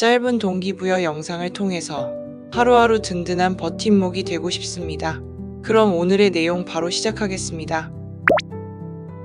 짧은 동기부여 영상을 통해서 하루하루 든든한 버팀목이 되고 싶습니다. 그럼 오늘의 내용 바로 시작하겠습니다.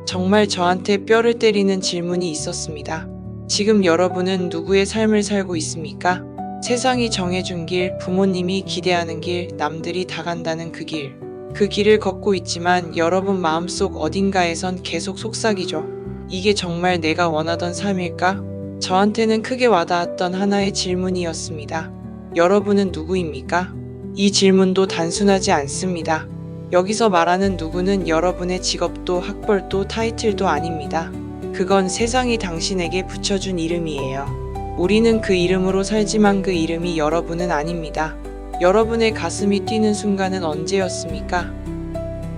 정말 저한테 뼈를 때리는 질문이 있었습니다. 지금 여러분은 누구의 삶을 살고 있습니까? 세상이 정해준 길, 부모님이 기대하는 길, 남들이 다 간다는 그 길. 그 길을 걷고 있지만 여러분 마음속 어딘가에선 계속 속삭이죠. 이게 정말 내가 원하던 삶일까? 저한테는 크게 와닿았던 하나의 질문이었습니다. 여러분은 누구입니까? 이 질문도 단순하지 않습니다. 여기서 말하는 누구는 여러분의 직업도 학벌도 타이틀도 아닙니다. 그건 세상이 당신에게 붙여준 이름이에요. 우리는 그 이름으로 살지만 그 이름이 여러분은 아닙니다. 여러분의 가슴이 뛰는 순간은 언제였습니까?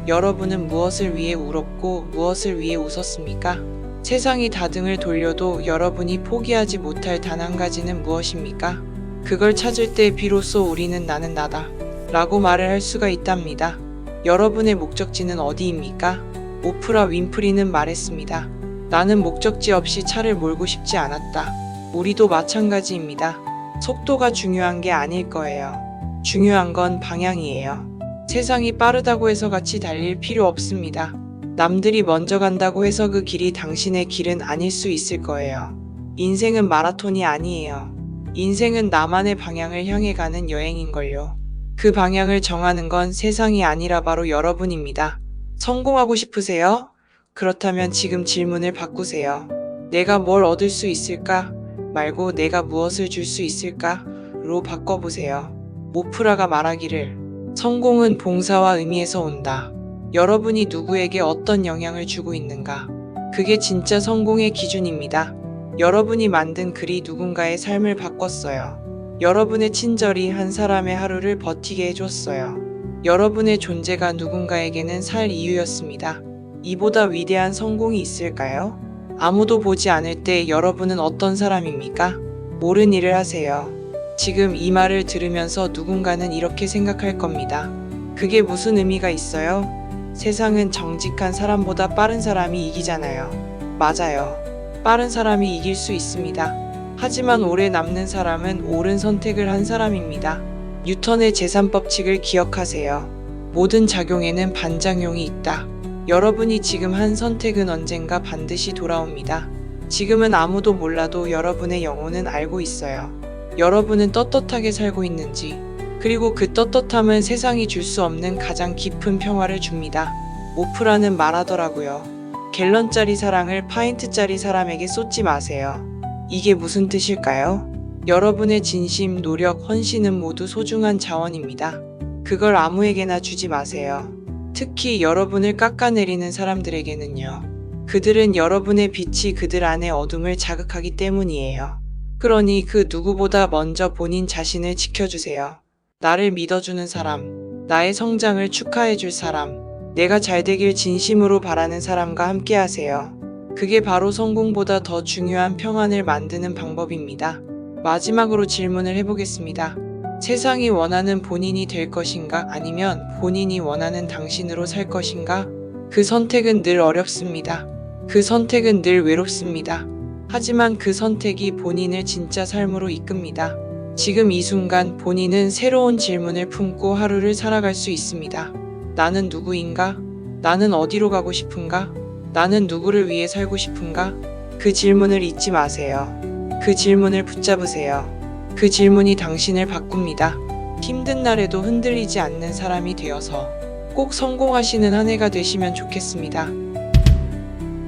여러분은 무엇을 위해 울었고 무엇을 위해 웃었습니까? 세상이 다 등을 돌려도 여러분이 포기하지 못할 단 한 가지는 무엇입니까? 그걸 찾을 때 비로소 우리는 나는 나다. 라고 말을 할 수가 있답니다. 여러분의 목적지는 어디입니까? 오프라 윈프리는 말했습니다. 나는 목적지 없이 차를 몰고 싶지 않았다. 우리도 마찬가지입니다. 속도가 중요한 게 아닐 거예요. 중요한 건 방향이에요. 세상이 빠르다고 해서 같이 달릴 필요 없습니다. 남들이 먼저 간다고 해서 그 길이 당신의 길은 아닐 수 있을 거예요. 인생은 마라톤이 아니에요. 인생은 나만의 방향을 향해 가는 여행인걸요. 그 방향을 정하는 건 세상이 아니라 바로 여러분입니다. 성공하고 싶으세요? 그렇다면 지금 질문을 바꾸세요. 내가 뭘 얻을 수 있을까? 말고 내가 무엇을 줄 수 있을까? 로 바꿔보세요. 오프라가 말하기를 성공은 봉사와 의미에서 온다. 여러분이 누구에게 어떤 영향을 주고 있는가? 그게 진짜 성공의 기준입니다. 여러분이 만든 글이 누군가의 삶을 바꿨어요. 여러분의 친절이 한 사람의 하루를 버티게 해줬어요. 여러분의 존재가 누군가에게는 살 이유였습니다. 이보다 위대한 성공이 있을까요? 아무도 보지 않을 때 여러분은 어떤 사람입니까? 옳은 일을 하세요. 지금 이 말을 들으면서 누군가는 이렇게 생각할 겁니다. 그게 무슨 의미가 있어요? 세상은 정직한 사람보다 빠른 사람이 이기잖아요. 맞아요. 빠른 사람이 이길 수 있습니다. 하지만 오래 남는 사람은 옳은 선택을 한 사람입니다. 뉴턴의 재산 법칙을 기억하세요. 모든 작용에는 반작용이 있다. 여러분이 지금 한 선택은 언젠가 반드시 돌아옵니다. 지금은 아무도 몰라도 여러분의 영혼은 알고 있어요. 여러분은 떳떳하게 살고 있는지, 그리고 그 떳떳함은 세상이 줄 수 없는 가장 깊은 평화를 줍니다. 오프라는 말하더라고요. 갤런짜리 사랑을 파인트짜리 사람에게 쏟지 마세요. 이게 무슨 뜻일까요? 여러분의 진심, 노력, 헌신은 모두 소중한 자원입니다. 그걸 아무에게나 주지 마세요. 특히 여러분을 깎아내리는 사람들에게는요. 그들은 여러분의 빛이 그들 안의 어둠을 자극하기 때문이에요. 그러니 그 누구보다 먼저 본인 자신을 지켜주세요. 나를 믿어주는 사람, 나의 성장을 축하해줄 사람, 내가 잘 되길 진심으로 바라는 사람과 함께 하세요. 그게 바로 성공보다 더 중요한 평안을 만드는 방법입니다. 마지막으로 질문을 해보겠습니다. 세상이 원하는 본인이 될 것인가 아니면 본인이 원하는 당신으로 살 것인가? 그 선택은 늘 어렵습니다. 그 선택은 늘 외롭습니다. 하지만 그 선택이 본인을 진짜 삶으로 이끕니다. 지금 이 순간 본인은 새로운 질문을 품고 하루를 살아갈 수 있습니다. 나는 누구인가? 나는 어디로 가고 싶은가? 나는 누구를 위해 살고 싶은가? 그 질문을 잊지 마세요. 그 질문을 붙잡으세요. 그 질문이 당신을 바꿉니다. 힘든 날에도 흔들리지 않는 사람이 되어서 꼭 성공하시는 한 해가 되시면 좋겠습니다.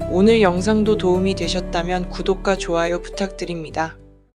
오늘 영상도 도움이 되셨다면 구독과 좋아요 부탁드립니다.